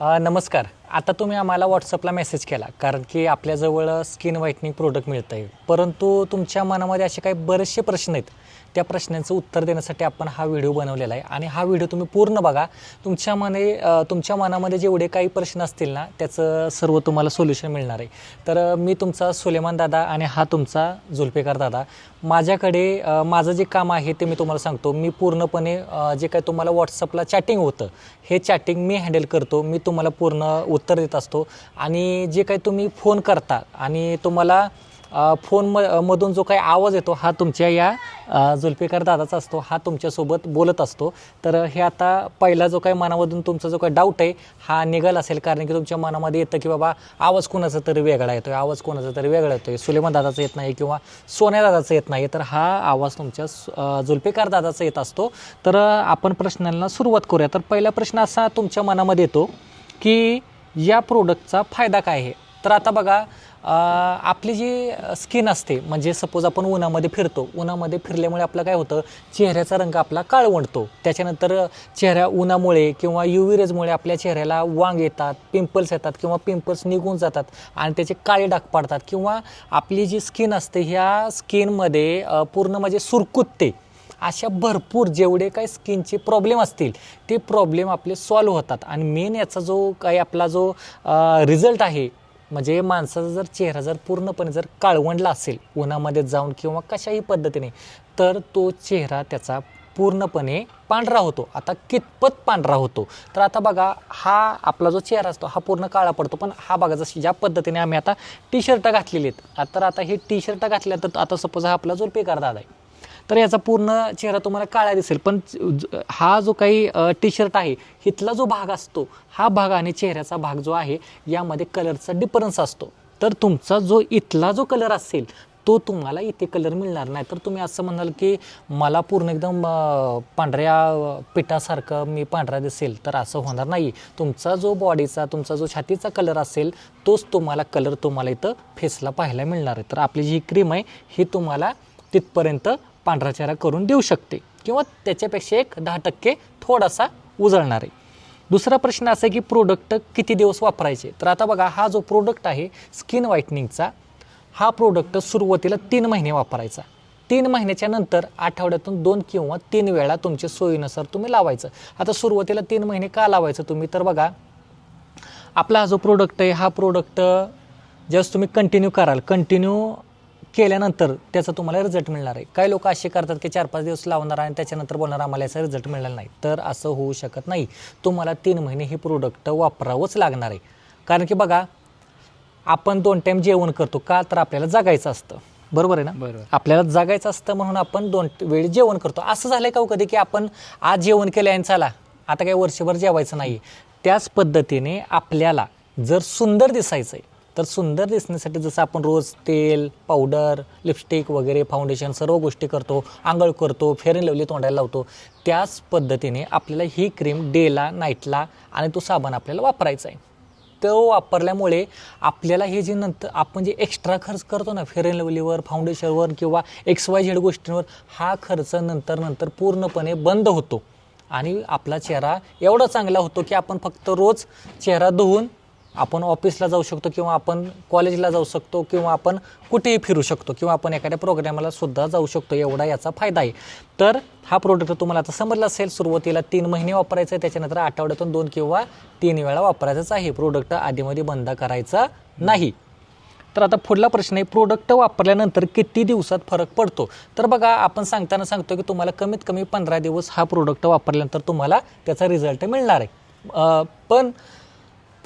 नमस्कार. आता तुम्ही आम्हाला व्हॉट्सअपला मेसेज केला कारण की आपल्याजवळ स्किन व्हाईटनिंग प्रोडक्ट मिळतं आहे परंतु तुमच्या मनामध्ये असे काही बरेचसे प्रश्न आहेत. त्या प्रश्नांचं उत्तर देण्यासाठी आपण हा व्हिडिओ बनवलेला आहे. आणि हा व्हिडिओ तुम्ही पूर्ण बघा. तुमच्या मने तुमच्या मनामध्ये जेवढे काही प्रश्न असतील ना त्याचं सर्व तुम्हाला सोल्युशन मिळणार आहे. तर मी तुमचा सुलेमान दादा आणि हा तुमचा जुल्फिकार दादा. माझ्याकडे माझं जे काम आहे ते मी तुम्हाला सांगतो. मी पूर्णपणे जे काही तुम्हाला व्हॉट्सअपला चॅटिंग होतं हे चॅटिंग मी हँडल करतो. मी तुम्हाला पूर्ण उत्तर देत असतो. आणि जे काही तुम्ही फोन करता आणि तुम्हाला फोन म मधून जो काही आवाज येतो हा तुमच्या या जुल्फिकार दादाचा असतो. हा तुमच्यासोबत बोलत असतो. तर हे आता पहिला जो काही मनामधून तुमचा जो काही डाऊट आहे हा निघाल असेल. कारण की तुमच्या मनामध्ये येतं की बाबा आवाज कोणाचा तरी वेगळा येतोय आवाज कोणाचा तरी वेगळा येतोय. सुलेमान दादाचा येत नाही किंवा सोन्या दादाचा येत नाही. तर हा आवाज तुमच्या जुल्फिकार दादाचा येत असतो. तर आपण प्रश्नांना सुरुवात करूया. तर पहिला प्रश्न असा तुमच्या मनामध्ये येतो की या प्रोडक्टचा फायदा काय आहे? तर आता बघा आपली जी स्किन असते म्हणजे सपोज आपण उन्हामध्ये फिरतो उन्हामध्ये फिरल्यामुळे आपलं काय होतं चेहऱ्याचा रंग आपला काळवंटतो त्याच्यानंतर चेहऱ्या उन्हामुळे किंवा यू आपल्या चेहऱ्याला वांग येतात पिंपल्स येतात किंवा पिंपल्स निघून जातात आणि त्याचे काळे डाग पडतात किंवा आपली जी स्किन असते ह्या स्किनमध्ये पूर्ण म्हणजे सुरकुतते. अशा भरपूर जेवढे काही स्किनचे प्रॉब्लेम असतील ते प्रॉब्लेम आपले सॉल्व्ह होतात. आणि मेन याचा जो काही आपला जो रिझल्ट आहे म्हणजे माणसाचा जर चेहरा जर पूर्णपणे जर काळवंडला असेल उन्हामध्ये जाऊन किंवा कशाही पद्धतीने तर तो चेहरा त्याचा पूर्णपणे पांढरा होतो. आता कितपत पांढरा होतो? तर आता बघा हा आपला जो चेहरा असतो हा पूर्ण काळा पडतो. पण हा बघा जशी ज्या पद्धतीने आम्ही आता टी शर्ट घातलेली आहेत. तर आता हे टी शर्ट घातल्या तर आता सपोज हा आपला जो पेकार दादा आहे तर याचा पूर्ण चेहरा तुम्हाला काळा दिसेल. पण हा जो काही टी शर्ट आहे इथला जो भाग असतो हा भाग आणि चेहऱ्याचा भाग जो आहे यामध्ये कलरचा डिफरन्स असतो. तर तुमचा जो इथला जो कलर असेल तो तुम्हाला इथे कलर मिळणार नाही. तर तुम्ही असं म्हणाल की मला पूर्ण एकदम पांढऱ्या पिठासारखं मी पांढरा दिसेल तर असं होणार नाही. तुमचा जो बॉडीचा तुमचा जो छातीचा कलर असेल तोच तुम्हाला कलर तुम्हाला इथं फेसला पाहायला मिळणार आहे. तर आपली जी क्रीम आहे ही तुम्हाला तिथपर्यंत पांढरा चेहरा करून देऊ शकते किंवा त्याच्यापेक्षा एक दहा टक्के थोडासा उजळणार आहे. दुसरा प्रश्न असा आहे की प्रोडक्ट किती दिवस वापरायचे? तर आता बघा हा जो प्रोडक्ट आहे स्किन व्हाईटनिंगचा हा प्रोडक्ट सुरुवातीला तीन महिने वापरायचा. तीन महिन्याच्या नंतर आठवड्यातून दोन किंवा तीन वेळा तुमच्या सोयीनुसार तुम्ही लावायचं. आता सुरुवातीला तीन महिने का लावायचं तुम्ही? तर बघा आपला हा जो प्रोडक्ट आहे हा प्रोडक्ट जस्ट तुम्ही कंटिन्यू कराल. कंटिन्यू केल्यानंतर त्याचा तुम्हाला रिझल्ट मिळणार आहे. काही लोक असे करतात की चार पाच दिवस लावणार आणि त्याच्यानंतर बोलणार आम्हाला याचा रिझल्ट मिळाला नाही. तर असं होऊ शकत नाही. तुम्हाला तीन महिने हे प्रोडक्ट वापरावंच लागणार आहे. कारण की बघा आपण दोन टाईम जेवण करतो का तर आपल्याला जगायचं असतं. बरोबर आहे ना? बरोबर. आपल्याला जगायचं असतं म्हणून आपण दोन वेळी जेवण करतो. असं झालंय का हो कधी की आपण आज जेवण केलं आणि चला आता काही वर्षभर जेवायचं नाही त्याच पद्धतीने आपल्याला जर सुंदर दिसायचं आहे तर सुंदर दिसण्यासाठी जसं आपण रोज तेल पावडर लिपस्टिक वगैरे फाउंडेशन सर्व गोष्टी करतो आंघोळ करतो फेअर लवली तोंडायला लावतो त्याच पद्धतीने आपल्याला ही क्रीम डेला नाईटला आणि तो साबण आपल्याला वापरायचा आहे. तो वापरल्यामुळे आपल्याला हे जे नंतर आपण जे एक्स्ट्रा खर्च करतो ना फेअर अँड लवलीवर फाउंडेशनवर किंवा एक्स वाय झेड गोष्टींवर हा खर्च नंतर नंतर पूर्णपणे बंद होतो. आणि आपला चेहरा एवढा चांगला होतो की आपण फक्त रोज चेहरा धुवून आपण ऑफिसला जाऊ शकतो किंवा आपण कॉलेजला जाऊ शकतो किंवा आपण कुठेही फिरू शकतो किंवा आपण एखाद्या प्रोग्रामाला सुद्धा जाऊ शकतो एवढा याचा फायदा आहे. तर हा प्रोडक्ट तुम्हाला आता समजला असेल सुरुवातीला तीन महिने वापरायचं आहे त्याच्यानंतर आठवड्यातून दोन किंवा तीन वेळा वापरायचंच आहे. प्रोडक्ट आधीमध्ये बंद करायचा नाही. तर आता पुढला प्रश्न आहे प्रोडक्ट वापरल्यानंतर किती दिवसात फरक पडतो? तर बघा आपण सांगताना सांगतो की तुम्हाला कमीत कमी पंधरा दिवस हा प्रोडक्ट वापरल्यानंतर तुम्हाला त्याचा रिझल्ट मिळणार आहे. पण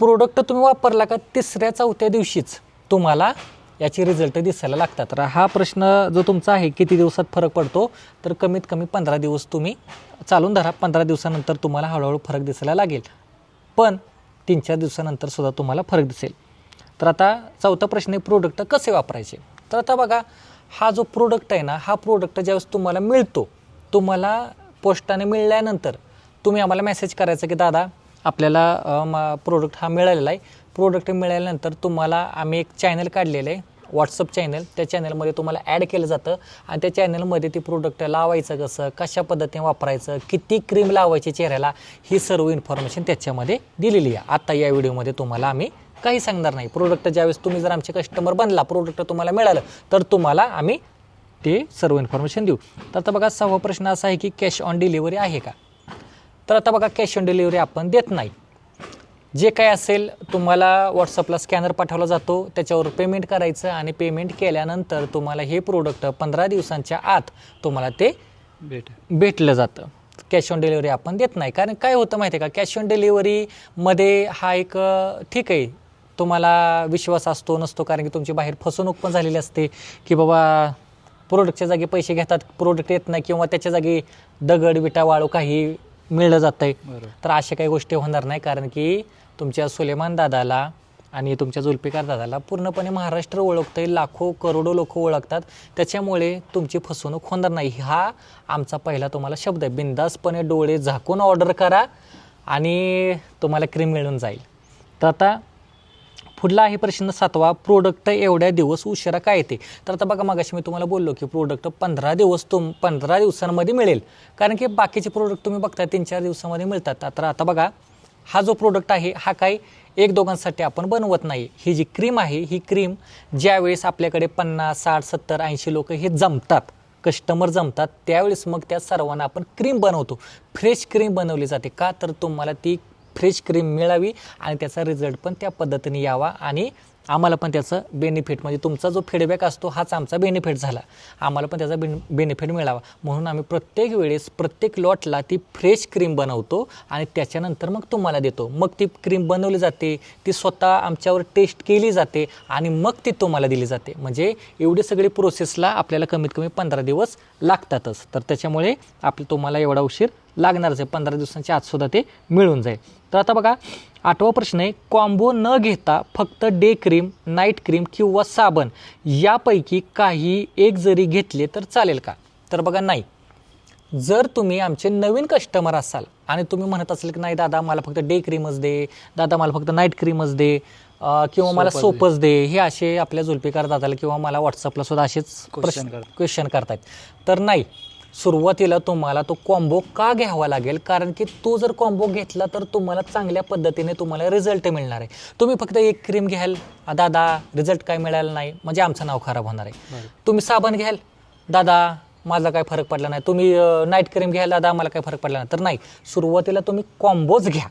प्रोडक्ट तुम्ही वापरला का तिसऱ्या चौथ्या दिवशीच तुम्हाला याचे रिझल्ट दिसायला लागतात. तर हा प्रश्न जो तुमचा आहे किती दिवसात फरक पडतो? तर कमीत कमी पंधरा दिवस तुम्ही चालून धरा. पंधरा दिवसानंतर तुम्हाला हळूहळू फरक दिसायला लागेल. पण तीन चार दिवसानंतर सुद्धा तुम्हाला फरक दिसेल. तर आता चौथा प्रश्न आहे प्रोडक्ट कसे वापरायचे? तर आता बघा हा जो प्रोडक्ट आहे ना हा प्रोडक्ट ज्यावेळेस तुम्हाला मिळतो तुम्हाला पोस्टाने मिळाल्यानंतर तुम्ही आम्हाला मेसेज करायचा की दादा आपल्याला प्रोडक्ट हा मिळालेला आहे. प्रोडक्ट मिळाल्यानंतर तुम्हाला आम्ही एक चॅनल काढलेलं आहे. व्हॉट्सअप चॅनल त्या चॅनलमध्ये तुम्हाला ॲड केलं जातं. आणि त्या चॅनलमध्ये ती प्रोडक्ट लावायचं कसं कशा पद्धतीने वापरायचं किती क्रीम लावायची चेहऱ्याला ही सर्व इन्फॉर्मेशन त्याच्यामध्ये दिलेली आहे. आता या व्हिडिओमध्ये तुम्हाला आम्ही काही सांगणार नाही. प्रोडक्ट ज्यावेळेस तुम्ही जर आमचे कस्टमर बनला प्रोडक्ट तुम्हाला मिळालं तर तुम्हाला आम्ही ते सर्व इन्फॉर्मेशन देऊ. तर आता बघा सहावा प्रश्न असा आहे की कॅश ऑन डिलिव्हरी आहे का? तर आता बघा कॅश ऑन डिलिव्हरी आपण देत नाही. जे काय असेल तुम्हाला व्हॉट्सअपला स्कॅनर पाठवला जातो त्याच्यावर पेमेंट करायचं आणि पेमेंट केल्यानंतर तुम्हाला हे प्रोडक्ट पंधरा दिवसांच्या आत तुम्हाला ते भेट. भेटलं जातं. कॅश ऑन डिलिव्हरी आपण देत नाही. कारण काय होतं माहिती आहे का कॅश ऑन डिलिव्हरीमध्ये हा एक ठीक आहे तुम्हाला विश्वास असतो नसतो कारण की तुमची बाहेर फसवणूक पण झालेली असते की बाबा प्रोडक्टच्या जागी पैसे घेतात प्रोडक्ट येत नाही किंवा त्याच्या जागी दगड विटा वाळू काही मिळलं जातं आहे तर अशा काही गोष्टी होणार नाही कारण की तुमच्या सुलेमान दादाला आणि तुमच्या जुल्फिकार दादाला पूर्णपणे महाराष्ट्र ओळखतंय लाखो करोडो लोक ओळखतात. त्याच्यामुळे तुमची फसवणूक होणार नाही. हा आमचा पहिला तुम्हाला शब्द आहे. बिंदासपणे डोळे झाकून ऑर्डर करा आणि तुम्हाला क्रीम मिळून जाईल. तर आता पुढला आहे प्रश्न सातवा. प्रोडक्ट एवढ्या दिवस उशिरा काय येते? तर आता बघा मागाशी मी तुम्हाला बोललो की प्रोडक्ट पंधरा दिवस तुम पंधरा दिवसांमध्ये मिळेल. कारण की बाकीचे प्रोडक्ट तुम्ही बघता तीन चार दिवसामध्ये मिळतात. तर आता बघा हा जो प्रोडक्ट आहे हा काय एक दोघांसाठी आपण बनवत नाही. ही जी क्रीम आहे ही क्रीम ज्यावेळेस आपल्याकडे पन्नास साठ सत्तर ऐंशी लोक हे जमतात कस्टमर जमतात त्यावेळेस मग त्या सर्वांना आपण क्रीम बनवतो. फ्रेश क्रीम बनवली जाते का? तर तुम्हाला ती फ्रेश क्रीम मिळावी आणि त्याचा रिझल्ट पण त्या पद्धतीने यावा आणि आम्हाला पण त्याचं बेनिफिट म्हणजे तुमचा जो फीडबॅक असतो हाच आमचा बेनिफिट झाला. आम्हाला पण त्याचा बेन बेनिफिट मिळावा. म्हणून आम्ही प्रत्येक वेळेस प्रत्येक लॉटला ती फ्रेश क्रीम बनवतो आणि त्याच्यानंतर मग तुम्हाला देतो. मग ती क्रीम बनवली जाते ती स्वतः आमच्यावर टेस्ट केली जाते आणि मग ती तुम्हाला दिली जाते. म्हणजे एवढी सगळी प्रोसेसला आपल्याला कमीत कमी पंधरा दिवस लागतातच. तर त्याच्यामुळे आपलं तुम्हाला एवढा उशीर लागणारच आहे. पंधरा दिवसांच्या आत सुद्धा ते मिळून जाईल. तर आता बघा आठवा प्रश्न आहे कॉम्बो न घेता फक्त डे क्रीम नाईट क्रीम किंवा साबण यापैकी काही एक जरी घेतले तर चालेल का? तर बघा नाही. जर तुम्ही आमचे नवीन कस्टमर असाल आणि तुम्ही म्हणत असाल की नाही दादा मला फक्त डे क्रीमच दे दादा मला फक्त नाईट क्रीमच दे किंवा मला सोपच दे. हे असे आपल्या जुल्फिकार दादाला किंवा मला व्हॉट्सअपला सुद्धा असेच करतात. क्वेश्चन करतायत. तर नाही. सुरुवातीला तुम्हाला तो कॉम्बो का घ्यावा लागेल? कारण की तो जर कॉम्बो घेतला तर तुम्हाला चांगल्या पद्धतीने तुम्हाला रिझल्ट मिळणार आहे. तुम्ही फक्त एक क्रीम घ्याल. "आ, दादा रिझल्ट काय मिळाला नाही? म्हणजे आमचं नाव खराब होणार आहे. तुम्ही साबण घ्याल. दादा माझा काय फरक पडला नाही. तुम्ही नाईट क्रीम घ्याल. दादा मला काय फरक पडला नाही. तर नाही. सुरुवातीला तुम्ही कॉम्बोज घ्या.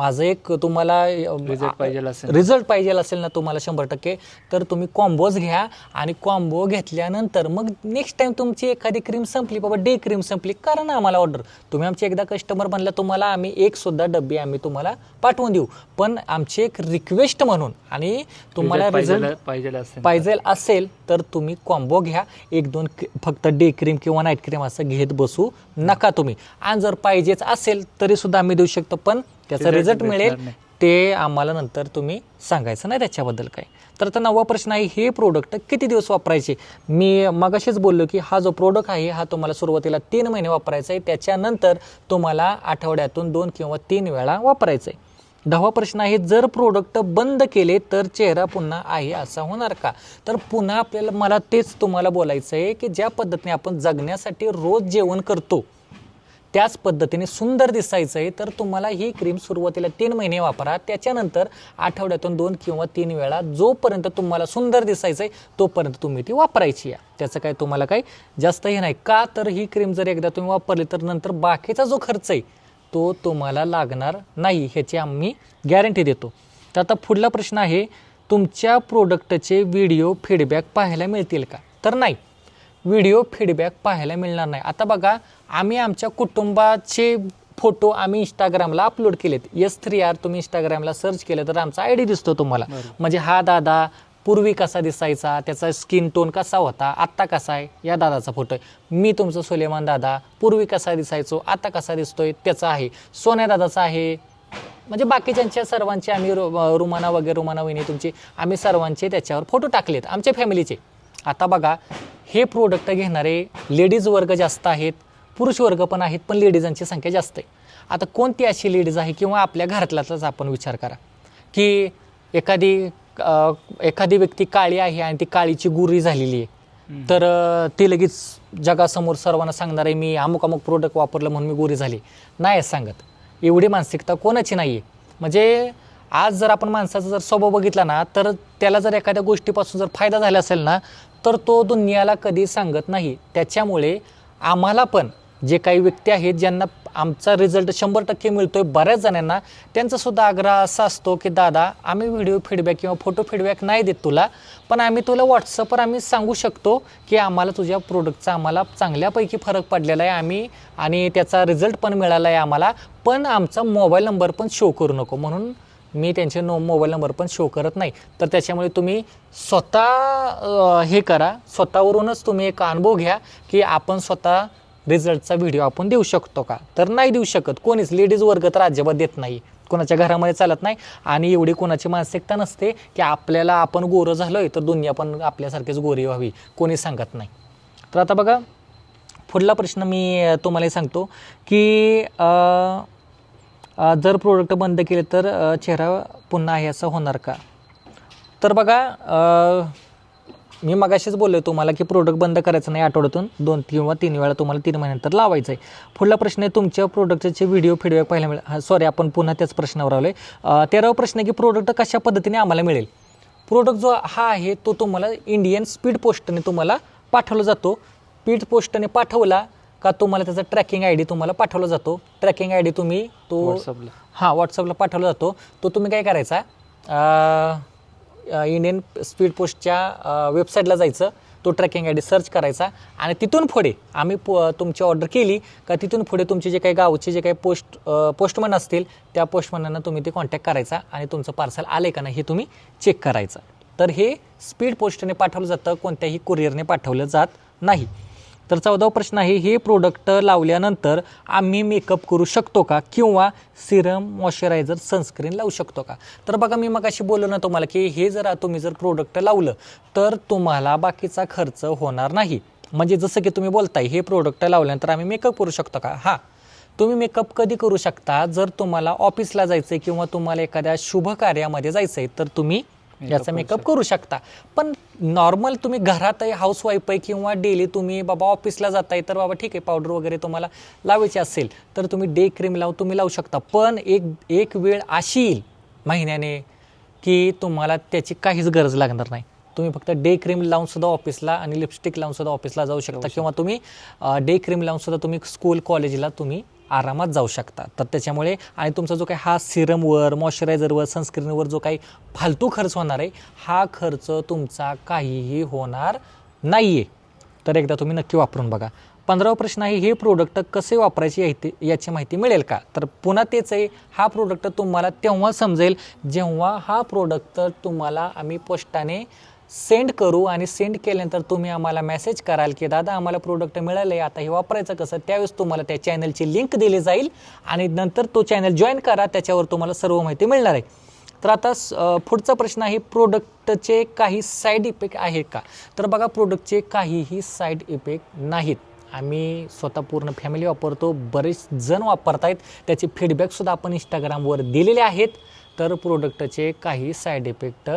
माझं एक तुम्हाला Result पाहिजेल असेल. रिझल्ट पाहिजे असेल ना तुम्हाला शंभर टक्के तर तुम्ही कॉम्बोज घ्या आणि कॉम्बो घेतल्यानंतर मग नेक्स्ट टाइम तुमची एखादी क्रीम संपली बाबा डे क्रीम संपली करा ना आम्हाला ऑर्डर तुम्ही आमचे एकदा कस्टमर बनला तुम्हाला आम्ही एक सुद्धा डब्बी आम्ही तुम्हाला पाठवून देऊ. पण आमची एक रिक्वेस्ट म्हणून आणि तुम्हाला रिझल्ट असेल पाहिजे असेल तर तुम्ही कॉम्बो घ्या. एक दोन फक्त डे क्रीम किंवा नाईट क्रीम असं घेत बसू नका तुम्ही. आणि जर पाहिजेच असेल तरी सुद्धा आम्ही देऊ शकतो. पण त्याचा रिझल्ट मिळेल. ते आम्हाला नंतर तुम्ही सांगायचं नाही त्याच्याबद्दल काय तर आता नववा प्रश्न आहे हे प्रोडक्ट किती दिवस वापरायचे? मी मगाशीच बोललो की हा जो प्रोडक्ट आहे हा तुम्हाला सुरुवातीला तीन महिने वापरायचा आहे. त्याच्यानंतर तुम्हाला आठवड्यातून दोन किंवा तीन वेळा वापरायचं आहे दहावा प्रश्न आहे जर प्रोडक्ट बंद केले तर चेहरा पुन्हा आहे असा होणार का? तर पुन्हा आपल्याला मला तेच तुम्हाला बोलायचं आहे की ज्या पद्धतीने आपण जगण्यासाठी रोज जेवण करतो त्याच पद्धतीने सुंदर दिसायचं आहे तर तुम्हाला ही क्रीम सुरुवातीला तीन महिने वापरा. त्याच्यानंतर आठवड्यातून दोन किंवा तीन वेळा जोपर्यंत तुम्हाला सुंदर दिसायचं आहे तोपर्यंत तुम्ही ती वापरायची आहे त्याचं काय तुम्हाला काही जास्त हे नाही. का तर ही क्रीम जर एकदा तुम्ही वापरली तर नंतर बाकीचा जो खर्च आहे तो तुम्हाला लागणार नाही ह्याची आम्ही गॅरंटी देतो. तर आता पुढला प्रश्न आहे तुमच्या प्रोडक्टचे व्हिडिओ फीडबॅक पाहायला मिळतील का? तर नाही. व्हिडिओ फीडबॅक पाहायला मिळणार नाही. आता बघा आम्ही आमच्या कुटुंबाचे फोटो आम्ही इंस्टाग्रामला अपलोड केलेत. एस थ्री आर तुम्ही इंस्टाग्रामला सर्च केलं तर आमचा आय डी दिसतो तुम्हाला. म्हणजे हा दादा पूर्वी कसा दिसायचा त्याचा स्किन टोन कसा होता आत्ता कसा आहे या दादाचा फोटो आहे. मी तुमचं सुलेमान दादा पूर्वी कसा दिसायचो आता कसा दिसतोय त्याचा आहे. सोन्या दादाचा आहे. म्हणजे बाकीच्यांच्या सर्वांचे आम्ही रु- रुमाना वगैरे रुमाना वहिनी तुमची आम्ही सर्वांचे त्याच्यावर फोटो टाकलेत. आमच्या फॅमिलीचे आता बघा हे प्रोडक्ट घेणारे लेडीज वर्ग जास्त आहेत पुरुष वर्ग पण आहेत पण लेडीजांची संख्या जास्त आहे. आता कोणती अशी लेडीज आहे किंवा आपल्या घरातलाच आपण विचार करा. की एखादी एखादी व्यक्ती काळी आहे आणि ती काळीची गुरी झालेली आहे. तर ती लगेच जगासमोर सर्वांना सांगणार आहे मी अमुक अमुक प्रोडक्ट वापरलं म्हणून मी गोरी झाली. नाही सांगत. एवढी मानसिकता कोणाची नाही आहे म्हणजे आज जर आपण माणसाचा जर स्वभाव बघितला ना तर त्याला जर एखाद्या गोष्टीपासून जर फायदा झाला असेल ना तर तो दुनियाला कधी सांगत नाही. त्याच्यामुळे आम्हाला पण जे काही व्यक्ती आहेत ज्यांना आमचा रिझल्ट शंभर टक्के मिळतोय बऱ्याच जणांना त्यांचासुद्धा आग्रह असा असतो की दादा आम्ही व्हिडिओ फीडबॅक किंवा फोटो फीडबॅक नाही देत तुला पण आम्ही तुला व्हॉट्सअपवर आम्ही सांगू शकतो की आम्हाला तुझ्या प्रोडक्टचा आम्हाला चांगल्यापैकी फरक पडलेला आहे आम्ही आणि त्याचा रिझल्ट पण मिळाला आहे आम्हाला पण आमचा मोबाईल नंबर पण शो करू नको. म्हणून मी त्यांचे नो मोबाईल नंबर पण शो करत नाही. तर त्याच्यामुळे तुम्ही स्वतः हे करा. स्वतःवरूनच तुम्ही एक अनुभव घ्या की आपण स्वतः रिझल्टचा व्हिडिओ आपण देऊ शकतो का? तर नाही देऊ शकत. कोणीच लेडीज वर्ग तर अजिबात देत नाही. कोणाच्या घरामध्ये चालत नाही आणि एवढी कोणाची मानसिकता नसते की आपल्याला आपण गोरं झालोय तर दुनिया पण आपल्यासारखीच गोरी व्हावी. कोणी सांगत नाही. तर आता बघा पुढला प्रश्न मी तुम्हाला सांगतो की आ... जर प्रोडक्ट बंद केले तर चेहरा पुन्हा आहे असं होणार का? तर बघा मी मगाशीच बोललो तुम्हाला की प्रोडक्ट बंद करायचं नाही आठवड्यातून दोन किंवा तीन वेळा तुम्हाला तीन महिन्यानंतर लावायचं आहे पुढला प्रश्न आहे तुमच्या प्रोडक्टचे व्हिडिओ फीडबॅक पाहायला मिळेल सॉरी आपण पुन्हा त्याच प्रश्नावर आलो आहे तेरावा प्रश्न आहे की प्रोडक्ट कशा पद्धतीने आम्हाला मिळेल? प्रोडक्ट जो हा आहे तो तुम्हाला इंडियन स्पीड पोस्टने तुम्हाला पाठवला जातो. स्पीड पोस्टने पाठवला का तुम्हाला त्याचा ट्रॅकिंग आय डी तुम्हाला पाठवला जातो. ट्रॅकिंग आय डी तुम्ही तो व्हॉट्सअपला हां व्हॉट्सअपला पाठवला जातो. तो तुम्ही काय करायचा? इंडियन स्पीड पोस्टच्या वेबसाईटला जायचं. तो ट्रॅकिंग आय डी सर्च करायचा. आणि तिथून पुढे आम्ही पो तुमची ऑर्डर केली का तिथून पुढे तुमचे जे काही गावचे जे काही पोस्ट पोस्टमन असतील त्या पोस्टमनांना तुम्ही ते कॉन्टॅक्ट करायचा आणि तुमचं पार्सल आले का नाही हे तुम्ही चेक करायचं. तर हे स्पीड पोस्टने पाठवलं जातं कोणत्याही कुरिअरने पाठवलं जात नाही. तर चौदावा प्रश्न आहे हे प्रोडक्ट लावल्यानंतर आम्ही मेकअप करू शकतो का? किंवा सिरम मॉइश्चरायझर सनस्क्रीन लावू शकतो का? तर बघा मी मग अशी बोललो ना तुम्हाला की हे जर तुम्ही जर प्रोडक्ट लावलं तर तुम्हाला बाकीचा खर्च होणार नाही. म्हणजे जसं की तुम्ही बोलताय हे प्रोडक्ट लावल्यानंतर आम्ही मेकअप करू शकतो का? हां. तुम्ही मेकअप कधी करू शकता? जर तुम्हाला ऑफिसला जायचं आहे किंवा तुम्हाला एखाद्या शुभ कार्यामध्ये जायचं आहे तर तुम्ही याचा मेकअप करू शकता. पण नॉर्मल तुम्ही घरात आहे हाऊसवाईफ आहे किंवा डेली तुम्ही बाबा ऑफिसला जाताय तर बाबा ठीक आहे पावडर वगैरे तुम्हाला लावायची असेल तर तुम्ही डे क्रीम लावून तुम्ही लावू शकता. पण एक एक वेळ अशी येईल महिन्याने की तुम्हाला त्याची काहीच गरज लागणार नाही. तुम्ही फक्त डे क्रीम लावून सुद्धा ऑफिसला आणि लिपस्टिक लावून सुद्धा ऑफिसला जाऊ शकता. किंवा तुम्ही डे क्रीम लावून सुद्धा तुम्ही स्कूल कॉलेजला तुम्ही आरामात जाऊ शकता. तर त्याच्यामुळे आणि तुमचा जो काही हा सिरमवर मॉइश्चरायझरवर सनस्क्रीनवर जो काही फालतू खर्च होणार आहे हा खर्च तुमचा काहीही होणार नाही आहे तर एकदा तुम्ही नक्की वापरून बघा. पंधरावा प्रश्न आहे हे प्रोडक्ट कसे वापरायचे याची याची माहिती मिळेल का? तर पुन्हा तेच आहे हा प्रोडक्ट तुम्हाला तेव्हा समजेल जेव्हा हा प्रोडक्ट तुम्हाला आम्ही पोस्टाने सेंड करू आणि सेंड केल्यानंतर तुम्ही आम्हाला मेसेज कराल की दादा आम्हाला प्रोडक्ट मिळालं आहे आता हे वापरायचं कसं? त्यावेळेस तुम्हाला त्या चॅनलची लिंक दिली जाईल आणि नंतर तो चॅनल जॉईन करा त्याच्यावर तुम्हाला सर्व माहिती मिळणार आहे. तर आता स- पुढचा प्रश्न आहे प्रोडक्टचे काही साईड इफेक्ट आहेत का? तर बघा प्रोडक्टचे काहीही साईड इफेक्ट नाहीत. आम्ही स्वतः पूर्ण फॅमिली वापरतो बरेच जण वापरतायत. त्याचे फीडबॅकसुद्धा आपण इंस्टाग्रामवर दिलेले आहेत. तर प्रोडक्टचे काही साईड इफेक्ट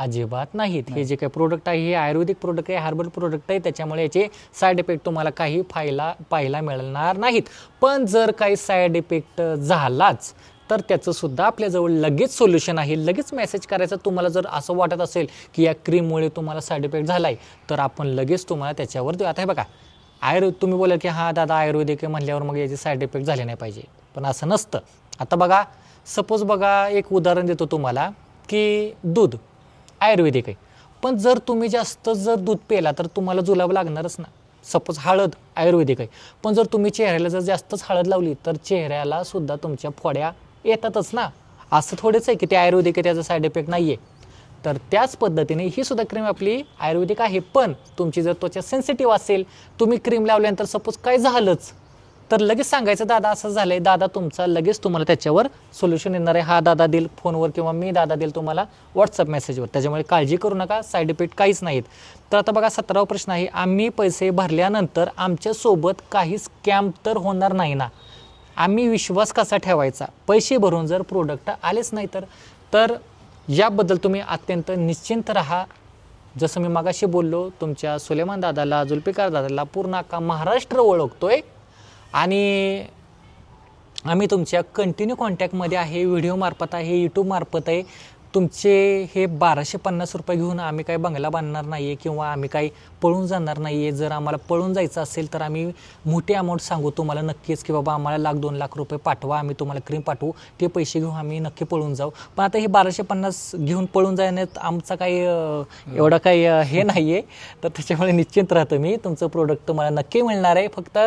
अजिबात नाहीत. हे जे काही प्रोडक्ट आहे हे आयुर्वेदिक प्रोडक्ट आहे हार्बल प्रोडक्ट आहे त्याच्यामुळे याचे साईड इफेक्ट तुम्हाला काही पाहायला पाहायला मिळणार नाहीत. पण जर काही साईड इफेक्ट झालाच तर त्याचं सुद्धा आपल्याजवळ लगेच सोल्युशन आहे. लगेच मेसेज करायचं तुम्हाला जर असं वाटत असेल की या क्रीममुळे तुम्हाला साईड इफेक्ट झाला आहे तर आपण लगेच तुम्हाला त्याच्यावर देऊ. आता हे बघा आयुर्वेद तुम्ही बोला की हां दादा आयुर्वेदिक म्हणल्यावर मग याचे साईड इफेक्ट झाले नाही पाहिजे. पण असं नसतं. आता बघा सपोज बघा एक उदाहरण देतो तुम्हाला की दूध. आयुर्वेदिक आहे. पण जर तुम्ही जास्त जर दूध पेला तर तुम्हाला जुलाब लागणारच ना. सपोज हळद आयुर्वेदिक आहे. पण जर तुम्ही चेहऱ्याला जर जास्तच हळद लावली तर चेहऱ्याला सुद्धा तुमच्या फोड्या येतातच ना. असं थोडेच आहे की ते आयुर्वेदिक आहे त्याचा साईड इफेक्ट नाही आहे तर त्याच पद्धतीने ही सुद्धा क्रीम आपली आयुर्वेदिक आहे. पण तुमची जर त्वचा सेन्सिटिव्ह असेल तुम्ही क्रीम लावल्यानंतर सपोज काय झालंच? तर लगेच सांगायचं दादा असं झालंय. दादा तुमचा लगेच तुम्हाला त्याच्यावर सोल्युशन येणार आहे. हा दादा देईल फोनवर किंवा मी दादा देईल तुम्हाला व्हॉट्सअप मेसेजवर त्याच्यामुळे काळजी करू नका. साईड इफेक्ट काहीच नाहीत. तर आता बघा सतरावा प्रश्न आहे. आम्ही पैसे भरल्यानंतर आमच्यासोबत काही स्कॅम तर होणार नाही ना? आम्ही विश्वास कसा ठेवायचा? पैसे भरून जर प्रोडक्ट आलेच नाही तर? तर याबद्दल तुम्ही अत्यंत निश्चिंत राहा. जसं मी मागाशी बोललो तुमच्या सुलेमान दादाला जुल्फिकार दादाला पूर्ण अख्खा महाराष्ट्र ओळखतोय. आणि आम्ही तुमच्या कंटिन्यू कॉन्टॅक्टमध्ये आहे व्हिडिओमार्फत आहे यूट्यूबमार्फत आहे. तुमचे हे बाराशे पन्नास रुपये घेऊन आम्ही काही बंगला बांधणार नाही आहे किंवा आम्ही काही पळून जाणार नाही आहे जर आम्हाला पळून जायचं असेल तर आम्ही मोठी अमाऊंट सांगू तुम्हाला नक्कीच की बाबा आम्हाला लाख दोन लाख रुपये पाठवा आम्ही तुम्हाला क्रीम पाठवू. ते पैसे घेऊन आम्ही नक्की पळून जाऊ. पण आता हे बाराशे पन्नास घेऊन पळून जाण्यात आमचा काही एवढा एवढं काही हे नाही आहे तर त्याच्यामुळे निश्चिंत राहतो मी. तुमचं प्रोडक्ट तुम्हाला नक्की मिळणार आहे. फक्त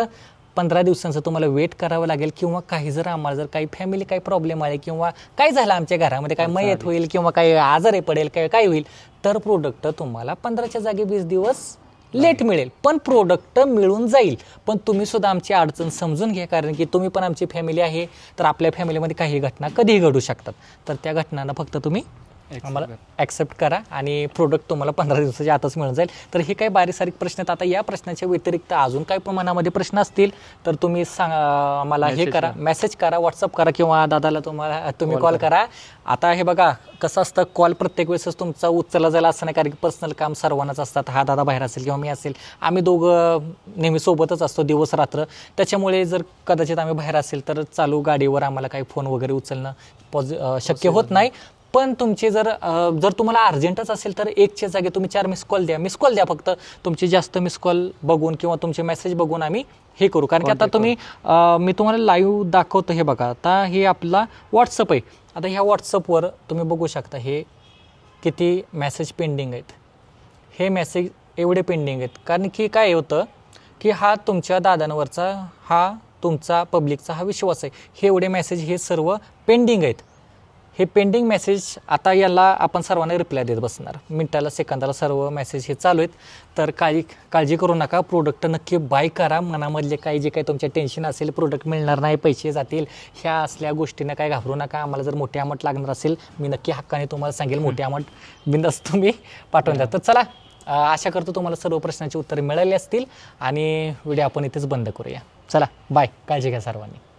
पंधरा दिवसांचं तुम्हाला वेट करावं लागेल किंवा काही जर आम्हाला जर काही फॅमिली काही प्रॉब्लेम आले किंवा काय झालं आमच्या घरामध्ये काय मयत होईल किंवा काही आजारी पडेल काय काय होईल तर प्रोडक्ट तुम्हाला पंधराच्या जागी वीस दिवस लेट मिळेल. पण प्रोडक्ट मिळून जाईल. पण तुम्ही सुद्धा आमची अडचण समजून घ्या कारण की तुम्ही पण आमची फॅमिली आहे तर आपल्या फॅमिलीमध्ये काही घटना कधीही घडू शकतात. तर त्या घटनांना फक्त तुम्ही आम्हाला ॲक्सेप्ट करा आणि प्रोडक्ट तुम्हाला पंधरा दिवसाच्या आतच मिळून जाईल. तर हे काही बारीक सारीक प्रश्न आहेत? आता या प्रश्नाच्या व्यतिरिक्त अजून काही प्रमाणामध्ये प्रश्न असतील तर तुम्ही सांगा आम्हाला हे करा. मेसेज करा व्हॉट्सअप करा किंवा दादाला तुम्हाला तुम्ही कॉल करा. आता हे बघा कसं असतं कॉल प्रत्येक वेळेसच तुमचा उचलला जायला असं नाही कारण की पर्सनल काम सर्वांनाच असतात. हा दादा बाहेर असेल किंवा मी असेल. आम्ही दोघं नेहमी सोबतच असतो दिवस रात्र. त्याच्यामुळे जर कदाचित आम्ही बाहेर असेल तर चालू गाडीवर आम्हाला काही फोन वगैरे उचलणं पॉझि शक्य होत नाही. पण तुमचे जर जर तुम्हाला अर्जंटच असेल तर एकच्या जागी तुम्ही चार मिस कॉल द्या. मिस कॉल द्या फक्त. तुमची जास्त मिस कॉल बघून किंवा तुमचे मेसेज बघून आम्ही हे करू. कारण की आता तुम्ही मी तुम्हाला लाईव्ह दाखवतो हे बघा. आता हे आपला व्हॉट्सअप आहे. आता ह्या व्हॉट्सअपवर तुम्ही बघू शकता हे किती मेसेज पेंडिंग आहेत. हे मेसेज एवढे पेंडिंग आहेत. कारण की काय होतं की हा तुमच्या दादांवरचा हा तुमचा पब्लिकचा हा विश्वास आहे. हे एवढे मेसेज हे सर्व पेंडिंग आहेत. हे पेंडिंग मेसेज आता याला आपण सर्वांना रिप्लाय देत बसणार. मिनिटाला सेकंदाला सर्व मेसेज हे चालू आहेत. तर काळजी काळजी करू नका. प्रोडक्ट नक्की बाय करा. मनामधले काही जे काही तुमचे टेन्शन असेल प्रोडक्ट मिळणार नाही पैसे जातील ह्या असल्या गोष्टीनं काय घाबरू नका. आम्हाला जर मोठी अमाऊंट लागणार असेल मी नक्की हक्काने तुम्हाला सांगेल मोठी अमाऊंट बिंदास तुम्ही पाठवून द्या. तर चला आशा करतो तुम्हाला सर्व प्रश्नांची उत्तरे मिळाली असतील आणि व्हिडिओ आपण इथेच बंद करूया. चला बाय काळजी घ्या सर्वांनी.